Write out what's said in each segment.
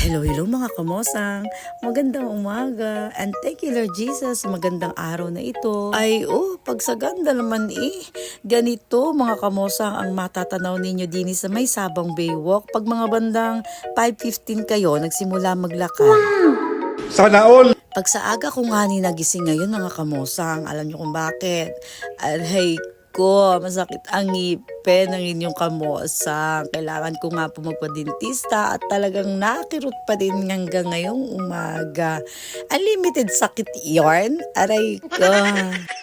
Hello, hello mga kamosang. Magandang umaga. And thank you Lord Jesus. Magandang araw na ito. Ay, oh, pagsaganda naman eh. Ganito mga kamosang ang matatanaw ninyo din sa may Sabang Baywalk. Pag mga bandang 5.15 kayo, nagsimula maglakad. Sana all! Pag sa aga ko nga ni nagising ngayon mga kamosang, alam niyo kung bakit. Alay ko, masakit ang ngipin ng inyong kamosang. Kailangan ko nga po magpa-dentista at talagang nakirot pa din hanggang ngayong umaga. Unlimited sakit yarn? Aray ko.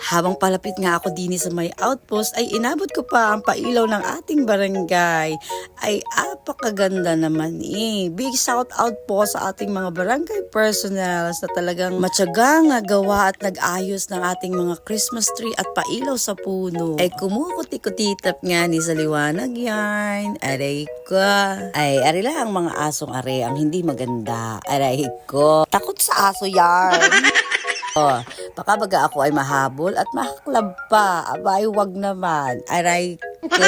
Habang palapit nga ako din sa may outpost ay inabot ko pa ang pailaw ng ating barangay. Ay apakaganda naman eh. Big shout out po sa ating mga barangay personals na talagang matyaga nga gawa at nag-ayos ng ating mga Christmas tree at pailaw sa puno. Ay kumukuti-kutitap nga ni sa liwanag yan. Aray ko. Ay ari lang ang mga asong are ang hindi maganda. Aray ko. Takot sa aso yan. Oh, baka baga ako ay mahabol at makaklab pa. Abay, wag naman. Aray ko.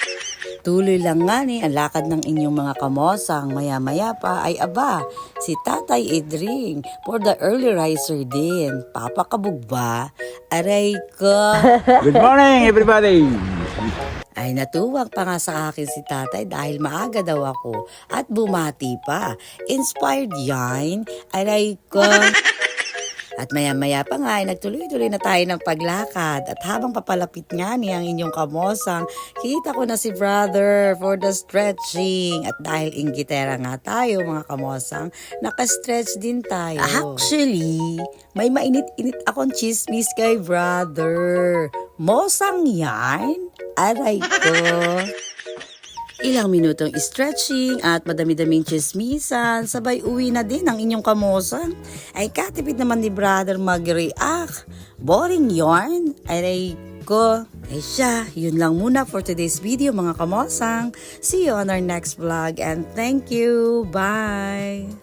Tuloy lang nga ni ang lakad ng inyong mga kamosang. Maya-maya pa ay aba, si Tatay Edring for the early riser din. Papakabog ba? Aray ko. Good morning, everybody! Ay natuwag pa nga sa akin si tatay dahil maaga daw ako at bumati pa. Inspired yan. Aray ko. At maya-maya pa nga ay nagtuloy-tuloy na tayo ng paglakad. At habang papalapit nga niya ang inyong kamosang, kita ko na si brother for the stretching. At dahil inggitera nga tayo mga kamosang, nakastretch din tayo. Actually, may mainit-init akong chismis kay brother. Mosang yan? Aray ko. Ilang minutong stretching at madami-daming chismisan, sabay uwi na din ang inyong kamosan. Ay katipid naman ni brother mag-react. Boring yarn? Aray ko. Ay siya, yun lang muna for today's video mga kamosang. See you on our next vlog and thank you. Bye!